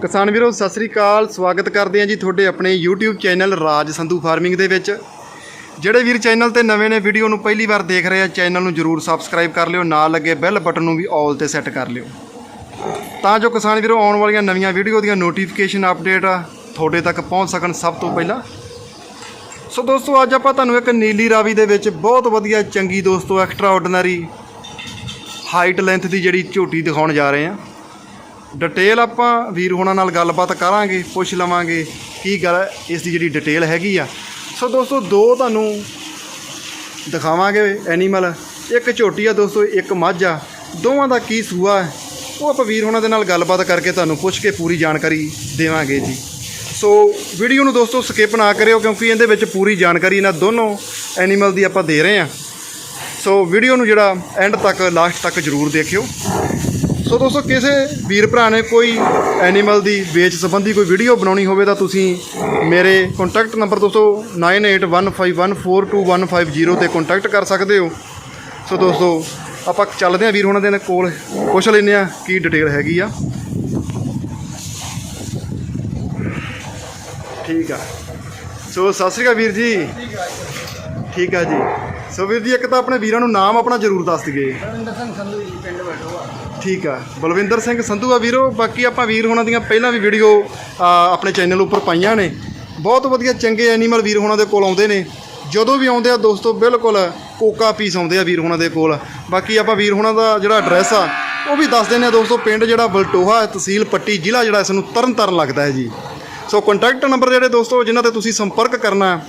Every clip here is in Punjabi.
ਕਿਸਾਨ ਵੀਰੋ, ਸਤਿ ਸ੍ਰੀ ਅਕਾਲ। ਸਵਾਗਤ ਕਰਦੇ ਹਾਂ ਜੀ ਤੁਹਾਡੇ ਆਪਣੇ YouTube channel Raj Sandhu farming ਦੇ ਵਿੱਚ। ਜਿਹੜੇ ਵੀਰ ਚੈਨਲ ਤੇ ਨਵੇਂ ਨੇ, ਵੀਡੀਓ ਨੂੰ ਪਹਿਲੀ ਵਾਰ ਦੇਖ ਰਹੇ ਆ, ਚੈਨਲ ਨੂੰ ਜਰੂਰ ਸਬਸਕ੍ਰਾਈਬ ਕਰ ਲਿਓ। ਨਾਲ ਲੱਗੇ ਬੈਲ ਬਟਨ ਨੂੰ ਵੀ ਆਲ ਤੇ ਸੈੱਟ ਕਰ ਲਿਓ। ਤਾਂ ਜੋ ਕਿਸਾਨ ਵੀਰੋ, ਆਉਣ ਵਾਲੀਆਂ ਨਵੀਆਂ ਵੀਡੀਓ ਦੀਆਂ ਨੋਟੀਫਿਕੇਸ਼ਨ ਅਪਡੇਟ ਤੁਹਾਡੇ ਤੱਕ ਪਹੁੰਚ ਸਕਣ ਸਭ ਤੋਂ ਪਹਿਲਾਂ। ਸੋ ਦੋਸਤੋ, ਅੱਜ ਆਪਾਂ ਤੁਹਾਨੂੰ ਇੱਕ ਨੀਲੀ ਰਾਵੀ ਦੇ ਵਿੱਚ ਬਹੁਤ ਵਧੀਆ, ਚੰਗੀ ਦੋਸਤੋ ਐਕਸਟਰਾ ਆਰਡੀਨਰੀ ਹਾਈਟ ਲੈਂਥ ਦੀ ਜਿਹੜੀ ਝੋਟੀ ਦਿਖਾਉਣ ਜਾ ਰਹੇ ਹਾਂ। ਡਿਟੇਲ ਆਪਾਂ ਵੀਰ ਹੋਣਾ ਨਾਲ ਗੱਲਬਾਤ ਕਰਾਂਗੇ, ਪੁੱਛ ਲਵਾਂਗੇ ਕੀ ਗੱਲ ਇਸ ਦੀ ਜਿਹੜੀ ਡਿਟੇਲ ਹੈਗੀ ਆ। ਸੋ ਦੋਸਤੋ, ਦੋ ਤੁਹਾਨੂੰ ਦਿਖਾਵਾਂਗੇ ਐਨੀਮਲ ਇੱਕ ਝੋਟੀ ਆ ਦੋਸਤੋ, ਇੱਕ ਮੱਝ ਆ। ਦੋਵਾਂ ਦਾ ਕੀ ਸੂਆ ਹੈ, ਉਹ ਆਪਾਂ ਵੀਰ ਹੋਣਾ ਦੇ ਨਾਲ ਗੱਲਬਾਤ ਕਰਕੇ ਤੁਹਾਨੂੰ ਪੁੱਛ ਕੇ ਪੂਰੀ ਜਾਣਕਾਰੀ ਦੇਵਾਂਗੇ ਜੀ। ਸੋ ਵੀਡੀਓ ਨੂੰ ਦੋਸਤੋ ਸਕਿਪ ਨਾ ਕਰਿਓ, ਕਿਉਂਕਿ ਇਹਦੇ ਵਿੱਚ ਪੂਰੀ ਜਾਣਕਾਰੀ ਇਹਨਾਂ ਦੋਨੋਂ ਐਨੀਮਲ ਦੀ ਆਪਾਂ ਦੇ ਰਹੇ ਹਾਂ। ਸੋ ਵੀਡੀਓ ਨੂੰ ਜਿਹੜਾ ਐਂਡ ਤੱਕ ਲਾਸਟ ਤੱਕ ਜ਼ਰੂਰ ਦੇਖਿਓ। ਸੋ ਦੋਸਤੋ, ਕਿਸੇ ਵੀਰ ਭਰਾ ਨੇ ਕੋਈ ਐਨੀਮਲ ਦੀ ਵੇਚ ਸੰਬੰਧੀ ਕੋਈ ਵੀਡੀਓ ਬਣਾਉਣੀ ਹੋਵੇ ਤਾਂ ਤੁਸੀਂ ਮੇਰੇ ਕੰਟੈਕਟ ਨੰਬਰ ਦੋਸਤੋ 9815142150 ਤੇ ਕੰਟੈਕਟ ਕਰ ਸਕਦੇ ਹੋ। ਸੋ ਦੋਸਤੋ, ਆਪਾਂ ਚੱਲਦੇ ਹਾਂ ਵੀਰ ਹੁਣਾਂ ਦੇ ਕੋਲ। ਪੁੱਛ ਲੈਂਦੇ ਆ ਕੀ ਡਿਟੇਲ ਹੈਗੀ ਆ। ਠੀਕ ਆ। ਸੋ ਸਤਿ ਸ੍ਰੀ ਅਕਾਲ ਵੀਰ ਜੀ। ਠੀਕ ਆ ਜੀ। ਸੋ ਵੀਰ ਜੀ, ਇੱਕ ਤਾਂ ਆਪਣੇ ਵੀਰਾਂ ਨੂੰ ਨਾਮ ਆਪਣਾ ਜ਼ਰੂਰ ਦੱਸ ਦਈਏ। ਰਵਿੰਦਰ ਸਿੰਘ ਸੰਧੂ ਜੀ, ਪਿੰਡ ਠੀਕ ਆ। ਬਲਵਿੰਦਰ ਸਿੰਘ ਸੰਧੂ ਆ ਵੀਰੋ, ਬਾਕੀ ਆਪਾਂ ਵੀਰ ਹੋਣਾ ਦੀਆਂ ਪਹਿਲਾਂ ਵੀ ਵੀਡੀਓ ਆਪਣੇ ਚੈਨਲ ਉੱਪਰ ਪਾਈਆਂ ਨੇ। ਬਹੁਤ ਵਧੀਆ ਚੰਗੇ ਐਨੀਮਲ ਵੀਰ ਹੋਣਾ ਦੇ ਕੋਲ ਆਉਂਦੇ ਨੇ। ਜਦੋਂ ਵੀ ਆਉਂਦੇ ਆ ਦੋਸਤੋ, ਬਿਲਕੁਲ ਕੋਕਾ ਪੀਸ ਆਉਂਦੇ ਆ ਵੀਰ ਹੋਣਾ ਦੇ ਕੋਲ। ਬਾਕੀ ਆਪਾਂ ਵੀਰ ਹੋਣਾ ਦਾ ਜਿਹੜਾ ਐਡਰੈਸ ਆ, ਉਹ ਵੀ ਦੱਸ ਦਿੰਦੇ ਆ ਦੋਸਤੋ, ਪਿੰਡ ਜਿਹੜਾ ਬਲਟੋਹਾ, ਤਹਿਸੀਲ ਪੱਟੀ ਜ਼ਿਲ੍ਹਾ ਜਿਹੜਾ ਇਸ ਨੂੰ ਤਰਨ ਤਾਰਨ ਲੱਗਦਾ ਹੈ ਜੀ। ਸੋ ਕੰਟੈਕਟ ਨੰਬਰ ਜਿਹੜੇ ਦੋਸਤੋ, ਜਿਨ੍ਹਾਂ ਤੇ ਤੁਸੀਂ ਸੰਪਰਕ ਕਰਨਾ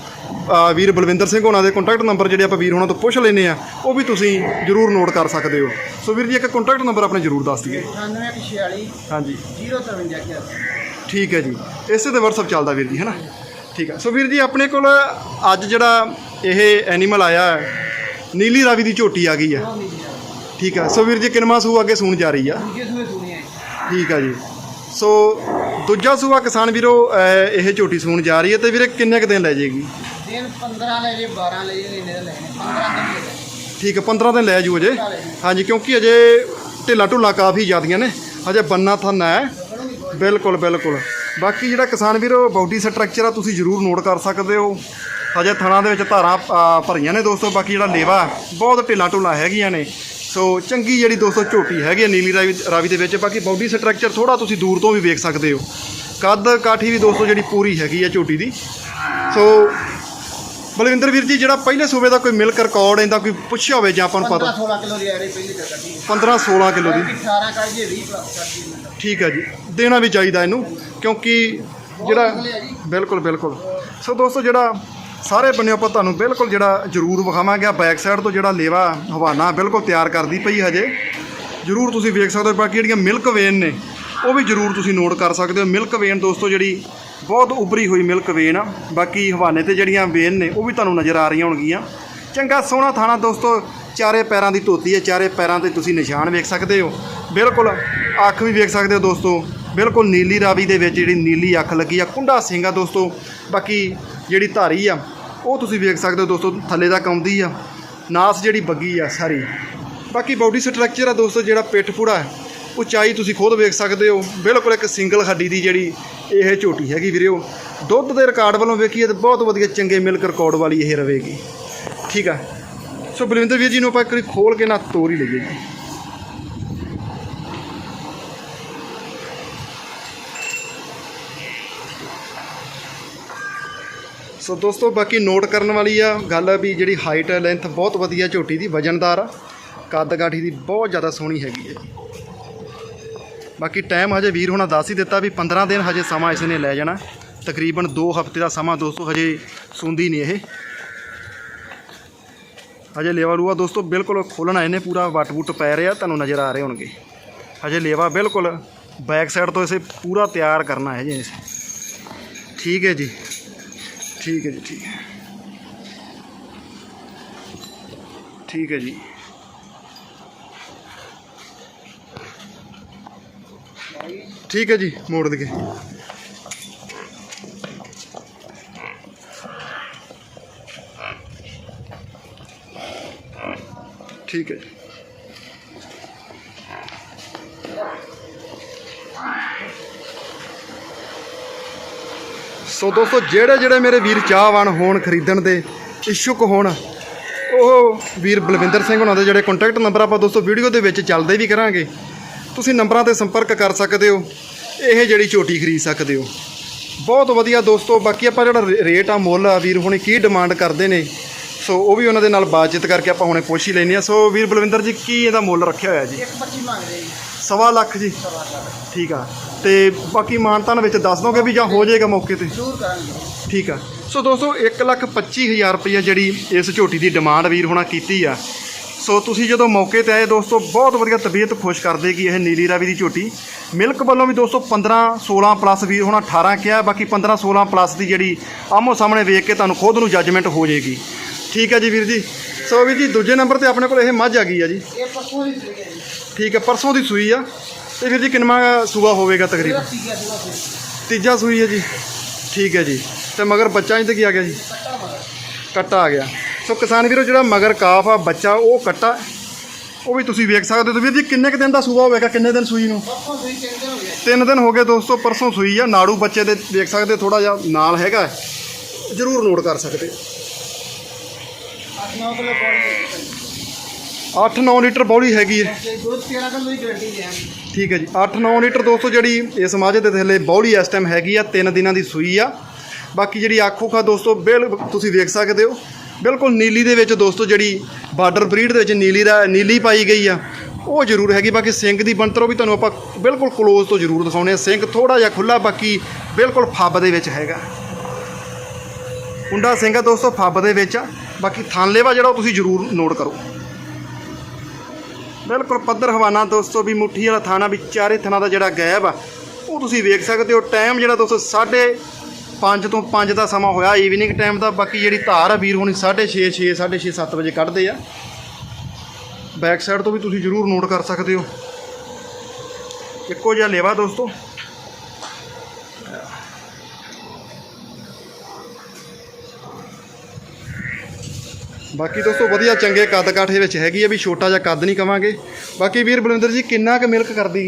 ਵੀਰ ਬਲਵਿੰਦਰ ਸਿੰਘ ਹੋਣਾ ਦੇ ਕੰਟੈਕਟ ਨੰਬਰ ਜਿਹੜੇ ਆਪਾਂ ਵੀਰ ਹੋਣਾ ਤੋਂ ਪੁੱਛ ਲੈਨੇ ਆ ਉਹ ਵੀ ਤੁਸੀਂ ਜਰੂਰ ਨੋਟ ਕਰ ਸਕਦੇ ਹੋ। ਸੋ ਵੀਰ ਜੀ ਇੱਕ ਕੰਟੈਕਟ ਨੰਬਰ ਆਪਣੇ ਜਰੂਰ ਦੱਸ ਦਈਏ। 9146 ਹਾਂਜੀ। 053 ਠੀਕ ਹੈ ਜੀ। ਇਸੇ ਤੇ WhatsApp ਚੱਲਦਾ ਵੀਰ ਜੀ ਹੈ ਨਾ? ਠੀਕ ਹੈ। ਸੋ ਵੀਰ ਜੀ ਆਪਣੇ ਕੋਲ ਅੱਜ ਜਿਹੜਾ ਇਹ ਐਨੀਮਲ ਆਇਆ ਹੈ, ਨੀਲੀ ਰਾਵੀ ਦੀ ਝੋਟੀ ਆ ਗਈ ਹੈ। ਠੀਕ ਹੈ। ਸੋ ਵੀਰ ਜੀ ਕਿਨਮਾ ਸੂ ਅੱਗੇ ਸੂਣ ਜਾ ਰਹੀ ਆ? ਠੀਕ ਆ ਜੀ। ਸੋ ਦੂਜਾ ਸੂਆ ਕਿਸਾਨ ਵੀਰੋ ਇਹ ਝੋਟੀ ਸੂਣ ਜਾ ਰਹੀ ਹੈ ਤੇ ਵੀਰੇ ਕਿੰਨੇ ਕੁ ਦਿਨ ਲੈ ਜਾਏਗੀ? ਦਿਨ 15 ਲੈ ਜੇ 12 ਲੈ ਜੇ ਇੰਨੇ ਦਾ ਲੈਣੇ 15 ਦਿਨ ਲੈ ਜੇ ਠੀਕ ਹੈ 15 ਦਿਨ ਲੈ ਜੂ ਅਜੇ। ਹਾਂਜੀ ਕਿਉਂਕਿ ਅਜੇ ਢਿੱਲਾ ਢੁੱਲਾ ਕਾਫੀ ਜ਼ਿਆਦੀਆਂ ਨੇ। ਅਜੇ ਬੰਨਾ ਥੰਨਾ ਹੈ। ਬਿਲਕੁਲ ਬਿਲਕੁਲ। ਬਾਕੀ ਜਿਹੜਾ ਕਿਸਾਨ ਵੀਰੋ ਬਾਡੀ ਸਟਰਕਚਰ ਆ ਤੁਸੀਂ ਜ਼ਰੂਰ ਨੋਟ ਕਰ ਸਕਦੇ ਹੋ। ਹਜੇ ਥਣਾ ਦੇ ਵਿੱਚ ਧਾਰਾਂ ਅ, ਭਰੀਆਂ ਨੇ ਦੋਸਤੋ। ਬਾਕੀ ਜਿਹੜਾ ਲੇਵਾ ਬਹੁਤ ਢਿੱਲਾ ਢੁੱਲਾ ਹੈਗੀਆਂ ਨੇ। ਸੋ ਚੰਗੀ ਜਿਹੜੀ ਦੋਸਤੋ ਝੋਟੀ ਹੈਗੀ ਆ ਨੀਲੀ ਰਾਵੀ ਰਾਵੀ ਦੇ ਵਿੱਚ। ਬਾਕੀ ਬਾਡੀ ਸਟਰਕਚਰ ਥੋੜਾ ਤੁਸੀਂ ਦੂਰ ਤੋਂ ਵੀ ਵੇਖ ਸਕਦੇ ਹੋ। ਕੱਦ ਕਾਠੀ ਵੀ ਦੋਸਤੋ ਜਿਹੜੀ ਪੂਰੀ ਹੈਗੀ ਆ ਝੋਟੀ ਦੀ। ਸੋ ਬਲਵਿੰਦਰ ਵੀਰ ਜੀ ਜਿਹੜਾ ਪਹਿਲੇ ਸੂਬੇ ਦਾ ਕੋਈ ਮਿਲਕ ਰਿਕਾਰਡ ਇਹਦਾ ਕੋਈ ਪੁੱਛਿਆ ਹੋਵੇ ਜਾਂ ਆਪਾਂ ਨੂੰ 15 ਪਤਾ 16 ਕਿਲੋ ਦੀ ਐਰੇ ਪਹਿਲੀ ਜਗ੍ਹਾ ਦੀ 15 16 ਕਿਲੋ ਦੀ। 18 ਕਰ ਜੇ 20 ਪਲੱਸ ਕਰ ਜੀ ਮੈਂ ਠੀਕ ਹੈ ਜੀ। ਦੇਣਾ ਵੀ ਚਾਹੀਦਾ ਇਹਨੂੰ ਕਿਉਂਕਿ ਜਿਹੜਾ ਬਿਲਕੁਲ ਬਿਲਕੁਲ। ਸੋ ਦੋਸਤੋ ਜਿਹੜਾ ਸਾਰੇ ਬੰਨੇ ਆਪਾਂ ਤੁਹਾਨੂੰ ਬਿਲਕੁਲ ਜਿਹੜਾ ਜ਼ਰੂਰ ਵਿਖਾਵਾਂਗੇ ਬੈਕ ਸਾਈਡ ਤੋਂ ਜਿਹੜਾ ਲੇਵਾ ਹਵਾਨਾ ਬਿਲਕੁਲ ਤਿਆਰ ਕਰਦੀ ਪਈ ਹਜੇ। ਜ਼ਰੂਰ ਤੁਸੀਂ ਵੇਖ ਸਕਦੇ ਹੋ ਬਾਕੀ ਜਿਹੜੀਆਂ ਮਿਲਕ ਵੇਨ ਨੇ ਉਹ ਵੀ ਜ਼ਰੂਰ ਤੁਸੀਂ ਨੋਟ ਕਰ ਸਕਦੇ ਹੋ। ਮਿਲਕ ਵੇਨ ਦੋਸਤੋ ਜਿਹੜੀ ਬਹੁਤ ਉਭਰੀ ਹੋਈ ਮਿਲਕ ਵੇਨ ਆ ਬਾਕੀ ਹਵਾਨੇ ਤੇ ਜਿਹੜੀਆਂ ਵੇਨ ਨੇ, ਉਹ ਵੀ ਤੁਹਾਨੂੰ ਨਜ਼ਰ ਆ ਰਹੀਆਂ ਹੋਣਗੀਆਂ। ਚੰਗਾ ਸੋਹਣਾ ਥਾਣਾ ਦੋਸਤੋ, ਚਾਰੇ ਪੈਰਾਂ ਦੀ ਧੋਤੀ ਹੈ, ਚਾਰੇ ਪੈਰਾਂ ਤੇ ਤੁਸੀਂ ਨਿਸ਼ਾਨ ਵੇਖ ਸਕਦੇ ਹੋ। ਬਿਲਕੁਲ ਅੱਖ ਵੀ ਵੇਖ ਸਕਦੇ ਹੋ ਦੋਸਤੋ, ਬਿਲਕੁਲ ਨੀਲੀ ਰਾਵੀ ਦੇ ਵਿੱਚ ਜਿਹੜੀ ਨੀਲੀ ਅੱਖ ਲੱਗੀ ਆ, ਕੁੰਡਾ ਸਿੰਘ ਆ ਦੋਸਤੋ, ਬਾਕੀ ਜਿਹੜੀ ਧਾਰੀ ਆ, ਉਹ ਤੁਸੀਂ ਵੇਖ ਸਕਦੇ ਹੋ ਦੋਸਤੋ, ਥੱਲੇ ਤੱਕ ਆਉਂਦੀ ਆ, ਨਾਸ ਜਿਹੜੀ ਬੱਗੀ ਆ ਸਾਰੀ। ਬਾਕੀ ਬਾਡੀ ਸਟਰਕਚਰ ਆ ਦੋਸਤੋ, ਜਿਹੜਾ ਪਿੱਠ ਪੂੜਾ ਉਚਾਈ ਤੁਸੀਂ ਖੁਦ ਵੇਖ ਸਕਦੇ ਹੋ। ਬਿਲਕੁਲ ਇੱਕ ਸਿੰਗਲ ਹੱਡੀ ਦੀ ਜਿਹੜੀ ਇਹ ਝੋਟੀ ਹੈਗੀ ਵੀਰਿਓ। ਦੁੱਧ ਦੇ ਰਿਕਾਰਡ ਵੱਲੋਂ ਵੇਖੀਏ ਤਾਂ ਬਹੁਤ ਵਧੀਆ ਚੰਗੇ ਮਿਲਕ ਰਿਕਾਰਡ ਵਾਲੀ ਇਹ ਰਵੇਗੀ। ਠੀਕ ਆ। ਸੋ ਬਲਵਿੰਦਰ ਵੀਰ ਜੀ ਨੂੰ ਆਪਾਂ ਇੱਕ ਵਾਰੀ ਖੋਲ ਕੇ ਨਾ ਤੋਰ ਹੀ ਲਈਏ ਜੀ। ਸੋ ਦੋਸਤੋ, ਬਾਕੀ ਨੋਟ ਕਰਨ ਵਾਲੀ ਆ, ਗੱਲ ਆ ਵੀ ਜਿਹੜੀ ਹਾਈਟ ਹੈ ਲੈਂਥ ਬਹੁਤ ਵਧੀਆ ਝੋਟੀ ਦੀ ਵਜਨਦਾਰ ਆ। ਕੱਦ ਕਾਠੀ ਦੀ ਬਹੁਤ ਜ਼ਿਆਦਾ ਸੋਹਣੀ ਹੈਗੀ ਹੈ ਬਾਕੀ ਟਾਈਮ ਹਜੇ ਵੀਰ ਹੋਣਾ ਦੱਸ ਹੀ ਦਿੱਤਾ ਵੀ 15 ਦਿਨ ਹਜੇ ਸਮਾਂ ਇਸ ਨੇ ਲੈ ਜਾਣਾ। ਤਕਰੀਬਨ 2 ਹਫ਼ਤੇ ਦਾ ਸਮਾਂ ਦੋਸਤੋ ਹਜੇ ਸੁੰਦੀ ਨਹੀਂ ਇਹ। ਹਜੇ ਲੇਵਾ ਲੂਆ ਦੋਸਤੋ ਬਿਲਕੁਲ ਖੋਲਣਾ ਇਹਨੇ ਪੂਰਾ ਵਟ ਵੁੱਟ ਪੈ ਰਿਹਾ, ਤੁਹਾਨੂੰ ਨਜ਼ਰ ਆ ਰਹੇ ਹੋਣਗੇ। ਹਜੇ ਲੇਵਾ ਬਿਲਕੁਲ ਬੈਕ ਸਾਈਡ ਤੋਂ ਇਸੇ ਪੂਰਾ ਤਿਆਰ ਕਰਨਾ ਹੈ ਜੀ ਠੀਕ ਹੈ ਜੀ। ਠੀਕ ਹੈ ਜੀ, ਠੀਕ ਹੈ। ਠੀਕ ਹੈ ਜੀ। ਠੀਕ ਹੈ ਜੀ, ਮੋੜ ਦਈਏ ਠੀਕ ਹੈ ਜੀ। ਸੋ ਦੋਸਤੋ, ਜਿਹੜੇ ਜਿਹੜੇ ਮੇਰੇ ਵੀਰ ਚਾਹਵਾਨ ਹੋਣ ਖਰੀਦਣ ਦੇ ਇਛੁਕ ਹੋਣ, ਉਹ ਵੀਰ ਬਲਵਿੰਦਰ ਸਿੰਘ ਉਹਨਾਂ ਦੇ ਜਿਹੜੇ ਕੰਟੈਕਟ ਨੰਬਰ ਆਪਾਂ ਦੋਸਤੋ ਵੀਡੀਓ ਦੇ ਵਿੱਚ ਚੱਲਦੇ ਵੀ ਕਰਾਂਗੇ। ਤੁਸੀਂ ਨੰਬਰਾਂ ਤੇ ਸੰਪਰਕ ਕਰ ਸਕਦੇ ਹੋ ਇਹ ਜਿਹੜੀ ਝੋਟੀ ਖਰੀਦ ਸਕਦੇ ਹੋ। ਬਹੁਤ ਵਧੀਆ ਦੋਸਤੋ ਬਾਕੀ ਆਪਾਂ ਜਿਹੜਾ ਰੇਟ ਆ ਮੁੱਲ ਆ ਵੀਰ ਹੁਣੇ ਕੀ ਡਿਮਾਂਡ ਕਰਦੇ ਨੇ ਸੋ ਉਹ ਵੀ ਉਹਨਾਂ ਦੇ ਨਾਲ ਬਾਤਚੀਤ ਕਰਕੇ ਆਪਾਂ ਹੁਣੇ ਪੁੱਛ ਹੀ ਲੈਂਦੇ ਆ ਸੋ ਵੀਰ ਬਲਵਿੰਦਰ ਜੀ ਕੀ ਇਹਦਾ ਮੁੱਲ ਰੱਖਿਆ ਹੋਇਆ ਜੀ? ਇੱਕ 25 ਮੰਗਦੇ ਜੀ। ਸਵਾ ਲੱਖ ਜੀ। ਲੱਖ। ਠੀਕ ਆ। ਤੇ ਬਾਕੀ ਮਾਨਤਾਨ ਵਿੱਚ ਦੱਸ ਦੋਗੇ ਵੀ ਜਾਂ ਹੋ ਜਾਏਗਾ ਮੌਕੇ ਤੇ? ਜ਼ਰੂਰ ਕਰਾਂਗੇ। ਠੀਕ ਆ। ਸੋ ਦੋਸਤੋ 1,25,000 ਰੁਪਈਆ ਜਿਹੜੀ ਇਸ ਝੋਟੀ ਦੀ ਡਿਮਾਂਡ ਵੀਰ ਹੋਣਾ ਕੀਤੀ ਆ ਸੋ ਤੁਸੀਂ ਜਦੋਂ ਮੌਕੇ ਤੇ ਆਏ ਦੋਸਤੋ ਬਹੁਤ ਵਧੀਆ ਤਬੀਅਤ ਖੁਸ਼ ਕਰ ਦੇਗੀ ਇਹ ਨੀਲੀ ਰਾਵੀ ਦੀ ਝੋਟੀ। ਮਿਲਕ ਵੱਲੋਂ ਵੀ ਦੋਸਤੋ 15 16 ਪਲੱਸ ਵੀਰ ਹੋਣਾ 18 ਕਿਹਾ ਬਾਕੀ 15 16 ਪਲੱਸ ਦੀ ਜਿਹੜੀ ਆਮੋ ਸਾਹਮਣੇ ਵੇਖ ਕੇ ਤੁਹਾਨੂੰ ਖੁਦ ਨੂੰ ਜੱਜਮੈਂਟ ਹੋ ਜਾਏਗੀ। ਠੀਕ ਹੈ ਜੀ ਵੀਰ ਜੀ। ਸੋ ਵੀਰ ਜੀ ਦੂਜੇ ਨੰਬਰ ਤੇ ਆਪਣੇ ਕੋਲ ਇਹ ਮੱਝ ਆ ਗਈ ਆ ਜੀ। ਇਹ ਪਰਸੋਂ ਦੀ ਸੂਈ ਹੈ ਜੀ। ਠੀਕ ਹੈ ਪਰਸੋਂ ਦੀ ਸੂਈ ਆ। ਤੇ ਵੀਰ ਜੀ ਕਿੰਨਵਾਂ ਸੂਆ ਹੋਵੇਗਾ ਤਕਰੀਬਨ? ਤੀਜਾ ਸੂਈ। ਹੈ ਜੀ। ਠੀਕ ਹੈ ਜੀ। ਤੇ ਮਗਰ ਬੱਚਾ ਇੰਜ ਕੀ ਆ ਗਿਆ ਜੀ? ਕੱਟਾ ਆ ਗਿਆ। ਸੋ ਕਿਸਾਨ ਵੀਰੋ ਜਿਹੜਾ ਮਗਰ ਕਾਫ ਆ ਬੱਚਾ ਉਹ ਕੱਟਾ। ਉਹ ਵੀ ਤੁਸੀਂ ਵੇਖ ਸਕਦੇ ਹੋ ਵੀਰ ਜੀ ਕਿੰਨੇ ਕੁ ਦਿਨ ਦਾ ਸੂਆ ਹੋਵੇਗਾ? ਕਿੰਨੇ ਦਿਨ ਸੂਈ ਨੂੰ? ਤਿੰਨ ਦਿਨ ਹੋ ਗਏ। ਦੋਸਤੋ ਪਰਸੋਂ ਸੂਈ ਆ। ਨਾੜੂ ਬੱਚੇ ਦੇ ਵੇਖ ਸਕਦੇ ਥੋੜਾ ਜਿਹਾ ਨਾਲ ਹੈਗਾ। ਜ਼ਰੂਰ ਨੋਟ ਕਰ ਸਕਦੇ। 8-9 ਕਿਲੋ ਬੋਡੀ 8-9 ਲੀਟਰ ਬੌਲੀ ਹੈਗੀ ਹੈ ਤੇ ਦੁੱਧ 13 ਕਿਲੋ ਦੀ ਗਰੰਟੀ ਦੇਾਂਗੇ ਠੀਕ ਹੈ ਜੀ। 8-9 ਲੀਟਰ ਦੋਸਤੋ ਜਿਹੜੀ ਇਸ ਮਾਝੇ ਦੇ ਥੱਲੇ ਬੌਲੀ ਇਸ ਟਾਈਮ ਹੈਗੀ ਆ ਤਿੰਨ ਦਿਨਾਂ ਦੀ ਸੂਈ ਆ। ਬਾਕੀ ਜਿਹੜੀ ਆਖੋ ਖਾ ਦੋਸਤੋ ਬਿਲ ਤੁਸੀਂ ਵੇਖ ਸਕਦੇ ਹੋ। ਬਿਲਕੁਲ ਨੀਲੀ ਦੇ ਵਿੱਚ ਦੋਸਤੋ ਜਿਹੜੀ ਬਾਰਡਰ ਬਰੀਡ ਦੇ ਵਿੱਚ ਨੀਲੀ ਦਾ ਨੀਲੀ ਪਾਈ ਗਈ ਆ, ਉਹ ਜ਼ਰੂਰ ਹੈਗੀ, ਬਾਕੀ ਸਿੰਗ ਦੀ ਬਣਤਰ ਉਹ ਵੀ ਤੁਹਾਨੂੰ ਆਪਾਂ ਬਿਲਕੁਲ ਕਲੋਜ਼ ਤੋਂ ਜ਼ਰੂਰ ਦਿਖਾਉਣੇ ਆ। ਸਿੰਗ ਥੋੜਾ ਜਿਹਾ ਖੁੱਲਾ ਬਾਕੀ ਬਿਲਕੁਲ ਫੱਬ ਦੇ ਵਿੱਚ ਹੈਗਾ। ਕੁੰਡਾ ਸਿੰਘ ਆ ਦੋਸਤੋ, ਫੱਬ ਦੇ ਵਿੱਚ ਆ। ਬਾਕੀ ਥਾਨਲੇਵਾ ਜਿਹੜਾ ਉਹ ਤੁਸੀਂ ਜ਼ਰੂਰ ਨੋਟ ਕਰੋ। ਬਿਲਕੁਲ ਪੱਧਰ ਹਵਾਨਾ ਦੋਸਤੋ, ਵੀ ਮੁੱਠੀ ਵਾਲਾ ਥਾਣਾ, ਵੀ ਚਾਰੇ ਥਾਣਾ ਦਾ ਜਿਹੜਾ ਗੈਬ ਆ, ਉਹ ਤੁਸੀਂ ਵੇਖ ਸਕਦੇ ਹੋ। ਟਾਈਮ ਜਿਹੜਾ ਦੋਸਤੋ, ਸਾਢੇ 5 ਤੋਂ 5 ਦਾ ਸਮਾਂ ਹੋਇਆ ਈਵਨਿੰਗ ਟਾਈਮ ਦਾ, ਬਾਕੀ ਜਿਹੜੀ ਧਾਰ ਆ ਵੀਰ ਹੁਣੀ 6:30 6 6:30 7 ਵਜੇ ਕੱਢਦੇ ਆ। ਬੈਕ ਸਾਈਡ ਤੋਂ ਵੀ ਤੁਸੀਂ ਜ਼ਰੂਰ ਨੋਟ ਕਰ ਸਕਦੇ ਹੋ। ਇੱਕੋ ਜਿਹਾ ਲੇਵਾ ਦੋਸਤੋ। ਬਾਕੀ ਦੋਸਤੋ ਵਧੀਆ ਚੰਗੇ ਕੱਦ ਕਾਠੇ ਵਿੱਚ ਹੈਗੀ ਆ ਵੀ ਛੋਟਾ ਜਿਹਾ ਕੱਦ ਨਹੀਂ ਕਵਾਂਗੇ। ਬਾਕੀ ਵੀਰ ਬਲਵਿੰਦਰ ਜੀ, ਕਿੰਨਾ ਕੁ ਮਿਲਕ ਕਰਦੀ?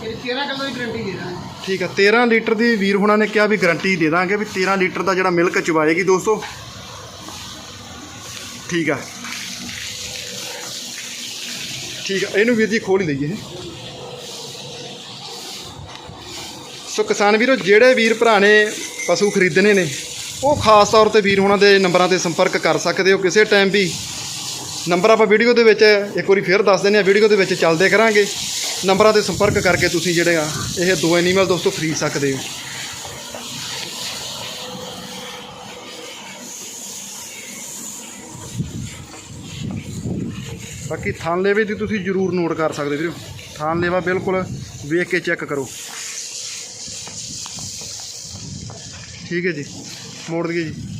ਦੇਗੀ 13 ਕਿਲੋ ਦੀ ਗਰੰਟੀ ਦੇ ਦਾਂਗੇ। ਠੀਕ ਆ 13 ਲੀਟਰ ਦੀ ਵੀਰ ਹੁਣਾਂ ਨੇ ਕਿਹਾ ਵੀ ਗਾਰੰਟੀ ਦੇ ਦਾਂਗੇ ਵੀ 13 ਲੀਟਰ ਦਾ ਜਿਹੜਾ ਮਿਲਕ ਚੁਬਾਏਗੀ ਦੋਸਤੋ। ਠੀਕ ਆ। ਠੀਕ ਆ, ਇਹਨੂੰ ਵੀਰ ਜੀ ਖੋਲ ਹੀ ਦਈਏ ਸੋ ਕਿਸਾਨ ਵੀਰੋ, ਜਿਹੜੇ ਵੀਰ ਭਰਾ ਨੇ ਪਸ਼ੂ ਖਰੀਦਣੇ ਨੇ, ਉਹ ਖਾਸ ਤੌਰ ਤੇ ਵੀਰ ਹੁਣਾਂ ਦੇ ਨੰਬਰਾਂ ਤੇ ਸੰਪਰਕ ਕਰ ਸਕਦੇ ਹੋ ਕਿਸੇ ਟਾਈਮ ਵੀ। ਨੰਬਰ ਆਪਾਂ ਵੀਡੀਓ ਦੇ ਵਿੱਚ ਇੱਕ ਵਾਰੀ ਫੇਰ ਦੱਸ ਦਿੰਦੇ ਆ ਵੀਡੀਓ ਦੇ ਵਿੱਚ ਚੱਲਦੇ ਕਰਾਂਗੇ। ਨੰਬਰਾਂ ਤੇ ਸੰਪਰਕ ਕਰਕੇ ਤੁਸੀਂ ਜਿਹੜੇ ਆ, ਇਹ ਦੋ ਐਨੀਮਲ ਦੋਸਤੋ ਖਰੀਦ ਸਕਦੇ ਹੋ। ਬਾਕੀ ਥਾਨਲੇਵੇ ਦੀ ਤੁਸੀਂ ਜ਼ਰੂਰ ਨੋਟ ਕਰ ਸਕਦੇ ਵੀਰੋ। ਥਾਨ ਲੇਵਾ ਬਿਲਕੁਲ ਵੇਖ ਕੇ ਚੈੱਕ ਕਰੋ। ਠੀਕ ਹੈ ਜੀ। ਮੋੜ ਦਈਏ ਜੀ।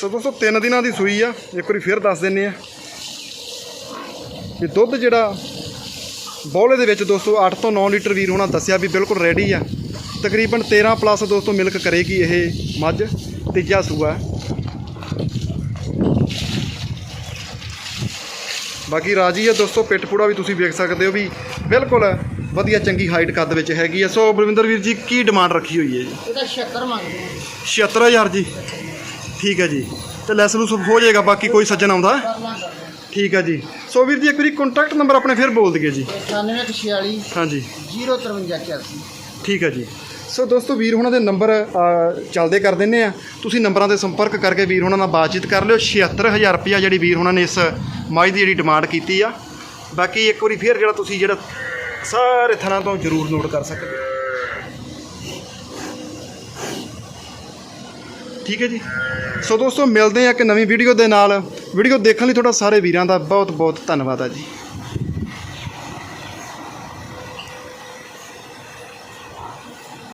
ਸੋ ਦੋਸਤੋ ਤਿੰਨ ਦਿਨਾਂ ਦੀ ਸੂਈ ਆ। ਇੱਕ ਵਾਰੀ ਫੇਰ ਦੱਸ ਦਿੰਨੇ ਆ ਇਹ ਦੁੱਧ ਜਿਹੜਾ ਬੌਲੇ ਦੇ ਵਿੱਚ ਦੋਸਤੋ 8 ਤੋਂ 9 ਲੀਟਰ ਵੀਰ ਹੋਣਾ ਦੱਸਿਆ ਵੀ ਬਿਲਕੁਲ ਰੈਡੀ ਆ। ਤਕਰੀਬਨ 13 ਪਲੱਸ ਦੋਸਤੋ ਮਿਲਕ ਕਰੇਗੀ ਇਹ ਮੱਝ ਤੀਜਾ ਸੂਆ। ਬਾਕੀ ਰਾਜੀ ਆ ਦੋਸਤੋ ਪਿੱਠ ਪੂੜਾ ਵੀ ਤੁਸੀਂ ਵੇਖ ਸਕਦੇ ਹੋ ਵੀ ਬਿਲਕੁਲ ਵਧੀਆ ਚੰਗੀ ਹਾਈਟ ਕੱਦ ਵਿੱਚ ਹੈਗੀ ਆ। ਸੋ ਬਲਵਿੰਦਰ ਵੀਰ ਜੀ ਕੀ ਡਿਮਾਂਡ ਰੱਖੀ ਹੋਈ ਹੈ ਜੀ? ਇਹਦਾ 76 ਮੰਗਦੇ ਆ। 76000 ਜੀ। ਠੀਕ ਹੈ ਜੀ। ਤੇ ਲੈਸ ਲੂਸ ਹੋ ਜਾਏਗਾ ਬਾਕੀ ਕੋਈ ਸੱਜਣ ਆਉਂਦਾ। ਠੀਕ ਹੈ ਜੀ। ਸੋ ਵੀਰ ਜੀ ਇੱਕ ਵਾਰੀ ਕੰਟੈਕਟ ਨੰਬਰ ਆਪਣੇ ਫਿਰ ਬੋਲ ਦਈਏ ਜੀ। 9846 ਹਾਂਜੀ। 05381 ਠੀਕ ਹੈ ਜੀ। ਸੋ ਦੋਸਤੋ ਵੀਰ ਹੁਣਾਂ ਦੇ ਨੰਬਰ ਚੱਲਦੇ ਕਰ ਦਿੰਨੇ ਆ। ਤੁਸੀਂ ਨੰਬਰਾਂ ਤੇ ਸੰਪਰਕ ਕਰਕੇ ਵੀਰ ਹੁਣਾਂ ਨਾਲ ਬਾਤਚੀਤ ਕਰ ਲਿਓ। 76000 ਰੁਪਇਆ ਜਿਹੜੀ ਵੀਰ ਹੁਣਾਂ ਨੇ ਇਸ ਮਾਈ ਦੀ ਜਿਹੜੀ ਡਿਮਾਂਡ ਕੀਤੀ ਆ। ਬਾਕੀ ਇੱਕ ਵਾਰੀ ਫਿਰ ਜਿਹੜਾ ਤੁਸੀਂ ਜਿਹੜਾ ਸਾਰੇ ਥਾਂ ਤੋਂ ਜ਼ਰੂਰ ਨੋਟ ਕਰ ਸਕਦੇ ਹੋ। ਠੀਕ ਹੈ ਜੀ। ਸੋ ਦੋਸਤੋ, ਮਿਲਦੇ ਆ ਇੱਕ ਨਵੀਂ ਵੀਡੀਓ ਦੇ ਨਾਲ। ਵੀਡੀਓ ਦੇਖਣ ਲਈ ਤੁਹਾਡਾ ਸਾਰੇ ਵੀਰਾਂ ਦਾ ਬਹੁਤ ਬਹੁਤ ਧੰਨਵਾਦ ਆ ਜੀ।